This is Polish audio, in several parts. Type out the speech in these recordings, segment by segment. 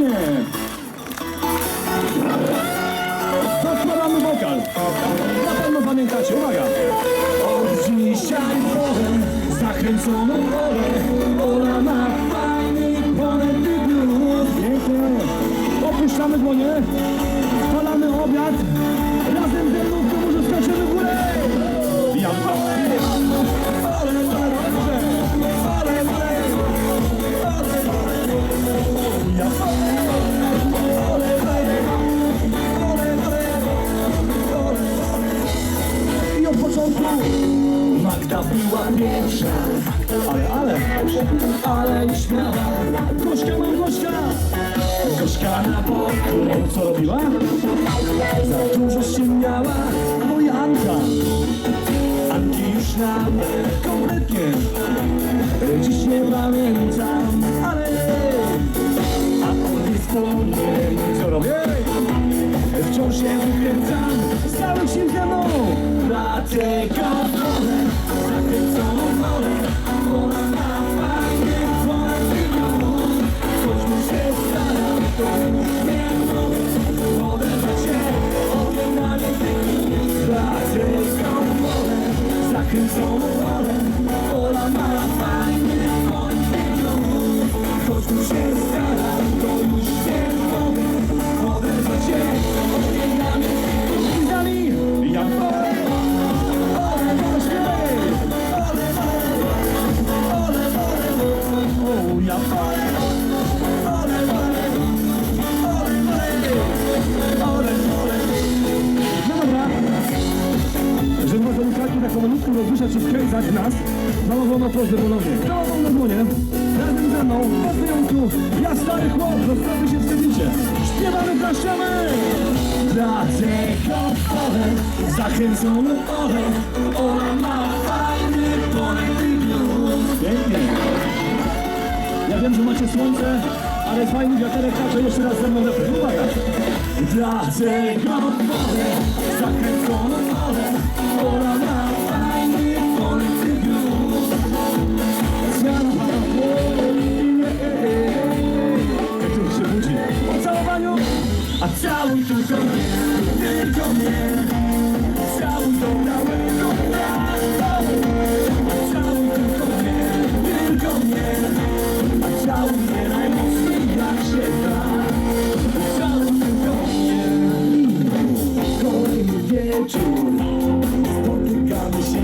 Pięknie! Podkładamy wokal. Na pewno pamiętacie, uwaga! Od dzisiaj wolę zakręconą wolę. Ola ma fajny, ponętny blues. Pięknie! Opuszczamy dłonie, spalamy obiad. Razem ze mną w górze skaczemy w górę. Ja wolę, Magda była pierwsza Ale, ale, ale śmiała Gośka mam gośka. Gośka na boku. Co robiła? Za dużo się miała. Moja Anka. Anki już nam kompletnie. Dziś nie pamiętam Dlatego wolę zakręconą wolę Ona ma fajnie wolny luz Choć mi się staram, to już nie mogę Oderwać się od nienawiedzenia Dlatego wolę zakręconą wolę komunistku rozruszać czy skręcać nas, założono prośbę ponownie. Kto na dłonie? Razem ze mną, bez wyjątku, ja stary chłop, zostawy się wstydzicie. Śpiewamy, praszamy! Dlatego wolę zakręconą olę, ona ma fajny ponętny blues. Pięknie. Ja wiem, że macie słońce, ale fajny wiaterek także jeszcze raz ze mną refren. Uwaga! Dlatego wolę zakręconą całuj tylko mnie, tylko mnie. Całuj do białego dnia. Całuj tylko mnie, tylko mnie. Całuj mnie najmocniej jak się da. Całuj tylko mnie. Kolejny wieczór. Spotykamy się.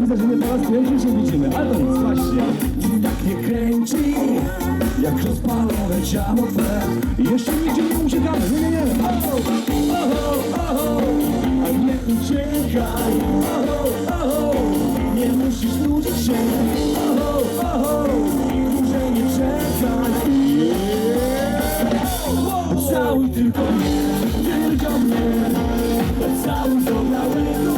Widzę, że nie po raz pierwszy się widzimy, ale to nic, właśnie. Tak mnie kręci, jak rozpalone ciało twe. Jeszcze nigdzie nie uciekamy, nie, nie, nie. Oho, oho, oho, a nie uciekaj. Oho, oho, nie musisz nudzić się. Oho, oho, dłużej nie czekaj. Yeah. Całuj tylko mnie, tylko mnie. Całuj do białego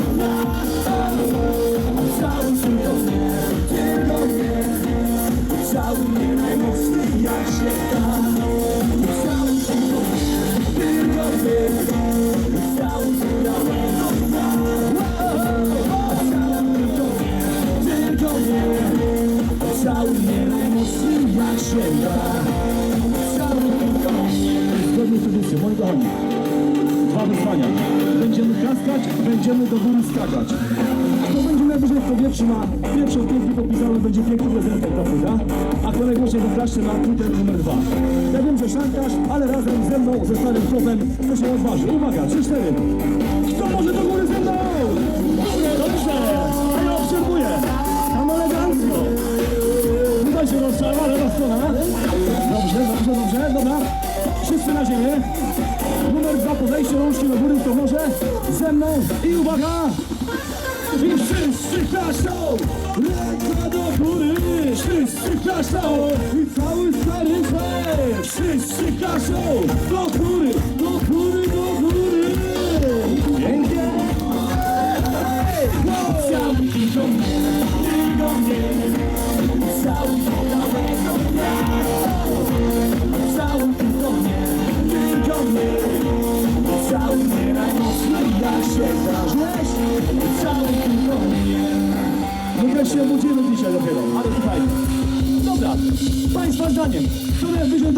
kochani. Dwa wyzwania. Będziemy klaskać, będziemy do góry skakać. Kto będzie najwyżej w powietrzu ma pierwszą pięknie podpisaną, będzie piękny prezentek Fuda, a kolej głosie wyklaszczy na Twitter numer dwa. Ja wiem, że szantaż, ale razem ze mną, ze starym chłopem, to się odważy. Uwaga, trzy, cztery. Kto może do góry ze mną? Dobrze, a ja obserwuję. Tam elegancko. Się rozczarowała lewa strona. Dobrze, dobrze, dobrze, dobra. Wszyscy na ziemię. Numer dwa, podejście rączki do góry, kto może. Ze mną i uwaga! I wszyscy klaszczą! Ręka do góry! Wszyscy klaszczą! I cały stary! Wszyscy góry! Do góry! Się budzimy dzisiaj dopiero, ale słuchaj Dobra, Państwa zdaniem, kto najwyżej do